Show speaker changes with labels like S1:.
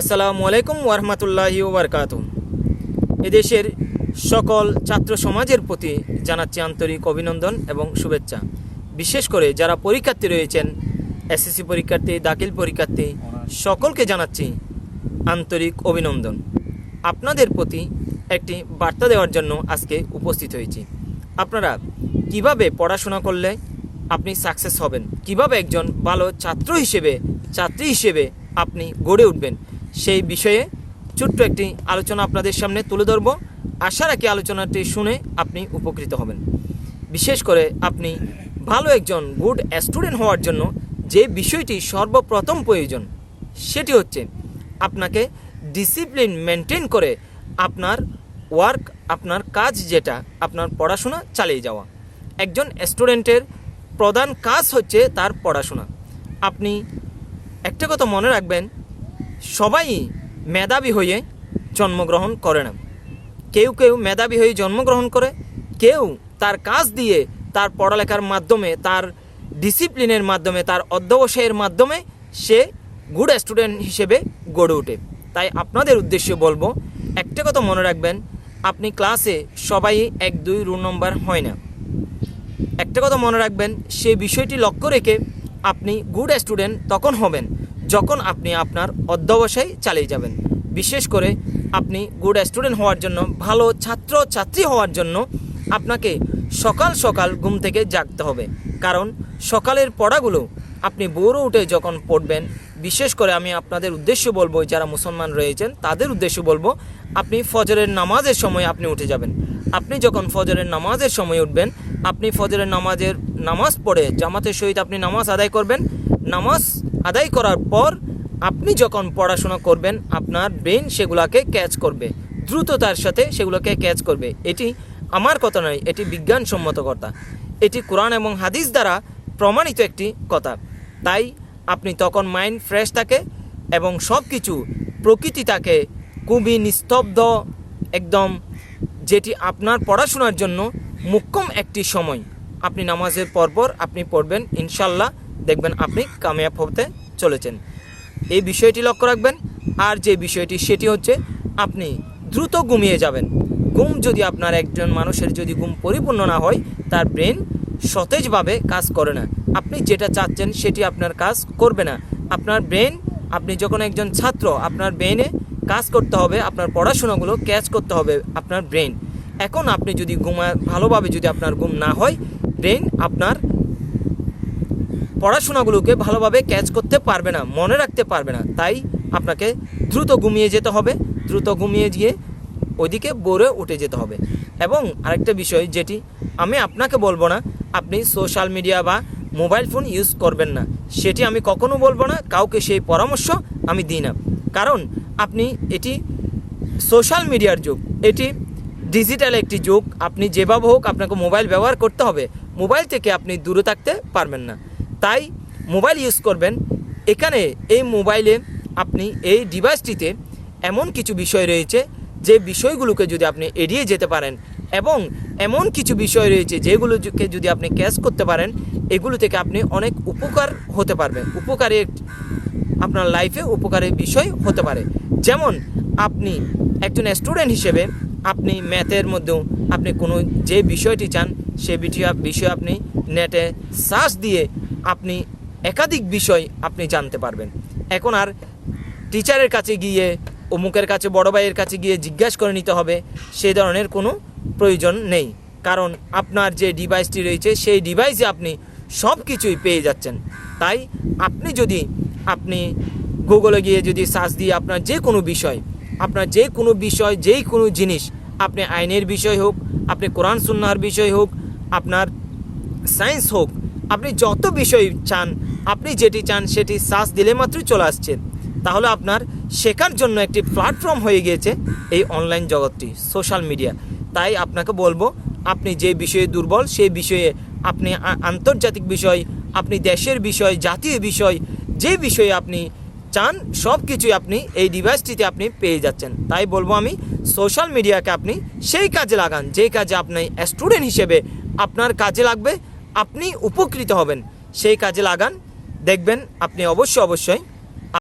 S1: আসসালামু আলাইকুম ওরহমতুল্লাহি ওবরকাত এদেশের সকল ছাত্র সমাজের প্রতি জানাচ্ছি আন্তরিক অভিনন্দন এবং শুভেচ্ছা। বিশেষ করে যারা পরীক্ষার্থী রয়েছেন, এসএসসি পরীক্ষার্থী, দাখিল পরীক্ষার্থী, সকলকে জানাচ্ছি আন্তরিক অভিনন্দন। আপনাদের প্রতি একটি বার্তা দেওয়ার জন্য আজকে উপস্থিত হয়েছি। আপনারা কীভাবে পড়াশোনা করলে আপনি সাকসেস হবেন, কীভাবে একজন ভালো ছাত্র হিসেবে ছাত্রী হিসেবে আপনি গড়ে উঠবেন। সেই বিষয়ে ছোট্ট একটি আলোচনা আপনাদের সামনে তুলে ধরব। আশা রাখি আলোচনাটি শুনে আপনি উপকৃত হবেন। বিশেষ করে আপনি ভালো একজন গুড স্টুডেন্ট হওয়ার জন্য যে বিষয়টি সর্বপ্রথম প্রয়োজন, সেটি হচ্ছে আপনাকে ডিসিপ্লিন মেনটেন করে আপনার ওয়ার্ক, আপনার কাজ যেটা, আপনার পড়াশোনা চালিয়ে যাওয়া। একজন স্টুডেন্টের প্রধান কাজ হচ্ছে তার পড়াশোনা। আপনি একটা কথা মনে রাখবেন, সবাই মেধাবী হয়ে জন্মগ্রহণ করে না। কেউ কেউ মেধাবী হয়ে জন্মগ্রহণ করে, কেউ তার কাজ দিয়ে তার পড়ালেখার মাধ্যমে, তার ডিসিপ্লিনের মাধ্যমে, তার অধ্যবসায়ের মাধ্যমে সে গুড স্টুডেন্ট হিসেবে গড়ে ওঠে। তাই আপনাদের উদ্দেশ্যে বলব, একটা কথা মনে রাখবেন, আপনি ক্লাসে সবাই এক, দুই রুল নম্বর হয় না। একটা কথা মনে রাখবেন, সে বিষয়টি লক্ষ্য রেখে আপনি গুড স্টুডেন্ট তখন হবেন, যখন আপনি আপনার অধ্যবসায় চালিয়ে যাবেন। বিশেষ করে আপনি গুড স্টুডেন্ট হওয়ার জন্য, ভালো ছাত্র ছাত্রী হওয়ার জন্য আপনাকে সকাল সকাল ঘুম থেকে জাগতে হবে। কারণ সকালের পড়াগুলো আপনি বড় উঠে যখন পড়বেন, বিশেষ করে আমি আপনাদের উদ্দেশ্য বলব, যারা মুসলমান রয়েছেন, তাদের উদ্দেশ্য বলব, আপনি ফজরের নামাজের সময় আপনি উঠে যাবেন। আপনি যখন ফজরের নামাজের সময় উঠবেন, আপনি ফজরের নামাজের নামাজ পড়ে, জামাতের সহিত আপনি নামাজ আদায় করবেন। নামাজ আদায় করার পর আপনি যখন পড়াশোনা করবেন, আপনার ব্রেন সেগুলোকে ক্যাচ করবে। দ্রুততার সাথে সেগুলোকে ক্যাচ করবে। এটি আমার কথা নয়, এটি বিজ্ঞানসম্মত কথা। এটি কোরআন এবং হাদিস দ্বারা প্রমাণিত একটি কথা। তাই আপনি তখন মাইন্ড ফ্রেশ থাকে এবং সব কিছু প্রকৃতি তাকে খুবই নিস্তব্ধ, একদম যেটি আপনার পড়াশোনার জন্য মুখ্যম একটি সময়। আপনি নামাজের পরপর আপনি পড়বেন ইনশাল্লাহ দেখবেন আপনি কামিয়াব হতে চলেছেন। এই বিষয়টি লক্ষ্য রাখবেন, আর যে বিষয়টি সেটি হচ্ছে আপনি দ্রুত ঘুমিয়ে যাবেন। ঘুম যদি আপনার একজন মানুষের যদি ঘুম পরিপূর্ণ না হয়, তার ব্রেন সতেজভাবে কাজ করে না। আপনি যেটা চাচ্ছেন সেটি আপনার কাজ করবে না। আপনার ব্রেন, আপনি যখন একজন ছাত্র, আপনার ব্রেনে কাজ করতে হবে, আপনার পড়াশোনাগুলো ক্যাচ করতে হবে আপনার ব্রেন। এখন আপনি যদি ঘুমা, ভালোভাবে যদি আপনার ঘুম না হয় ব্রেন আপনার পড়াশোনাগুলোকে ভালোভাবে ক্যাচ করতে পারবে না, মনে রাখতে পারবে না। তাই আপনাকে দ্রুত ঘুমিয়ে যেতে হবে, দ্রুত ঘুমিয়ে গিয়ে ওইদিকে বোরে উঠে যেতে হবে। এবং আরেকটা বিষয় যেটি আমি আপনাকে বলব না, আপনি সোশ্যাল মিডিয়া বা মোবাইল ফোন ইউজ করবেন না। সেটি আমি কখনো বলব না, কাউকে সেই পরামর্শ আমি দিই না। কারণ আপনি এটি সোশ্যাল মিডিয়ার যুগ, এটি ডিজিটাল একটি যুগ। আপনি যেভাবে হোক আপনাকে মোবাইল ব্যবহার করতে হবে। মোবাইল থেকে আপনি দূরে থাকতে পারবেন না। তাই মোবাইল ইউজ করবেন। এখানে এই মোবাইলে আপনি এই ডিভাইসটিতে এমন কিছু বিষয় রয়েছে, যে বিষয়গুলোকে যদি আপনি এড়িয়ে যেতে পারেন এবং এমন কিছু বিষয় রয়েছে, যেগুলোকে যদি আপনি ক্যাশ করতে পারেন, এগুলো থেকে আপনি অনেক উপকার হতে পারবেন উপকারী আপনার লাইফে উপকারের বিষয় হতে পারে। যেমন আপনি একজন স্টুডেন্ট হিসেবে আপনি ম্যাথের মধ্যেও আপনি কোনো যে বিষয়টি চান সে বিষয় আপনি নেটে সার্চ দিয়ে আপনি একাধিক বিষয় আপনি জানতে পারবেন। এখন আর টিচারের কাছে গিয়ে, অমুকের কাছে, বড় ভাইয়ের কাছে গিয়ে জিজ্ঞাসা করে নিতে হবে, সে ধরনের কোনো প্রয়োজন নেই। কারণ আপনার যে ডিভাইসটি রয়েছে, সেই ডিভাইসে আপনি সব কিছুই পেয়ে যাচ্ছেন। তাই আপনি যদি আপনি গুগলে গিয়ে যদি সার্চ দিয়ে আপনার যে কোনো বিষয়, আপনার যে কোনো বিষয়, যেই কোনো জিনিস, আপনি আইনের বিষয় হোক, আপনি কোরআন সুন্নার বিষয় হোক আপনার সায়েন্স হোক, আপনি যত বিষয় চান, আপনি যেটি চান সেটি সার্চ দিলে মাত্রই চলে আসছে। তাহলে আপনার শেখার জন্য একটি প্ল্যাটফর্ম হয়ে গিয়েছে এই অনলাইন জগৎটি, সোশ্যাল মিডিয়া। তাই আপনাকে বলব, আপনি যে বিষয়ে দুর্বল, সেই বিষয়ে আপনি আন্তর্জাতিক বিষয়, আপনি দেশের বিষয়, জাতীয় বিষয়, যে বিষয়ে আপনি চান, সব কিছুই আপনি এই ডিভাইসটিতে আপনি পেয়ে যাচ্ছেন। তাই বলব আমি, সোশ্যাল মিডিয়াকে আপনি সেই কাজে লাগান যেই কাজে আপনি স্টুডেন্ট হিসেবে আপনার কাজে লাগবে আপনি উপকৃত হবেন। সেই কাজে লাগান দেখবেন আপনি অবশ্যই অবশ্যই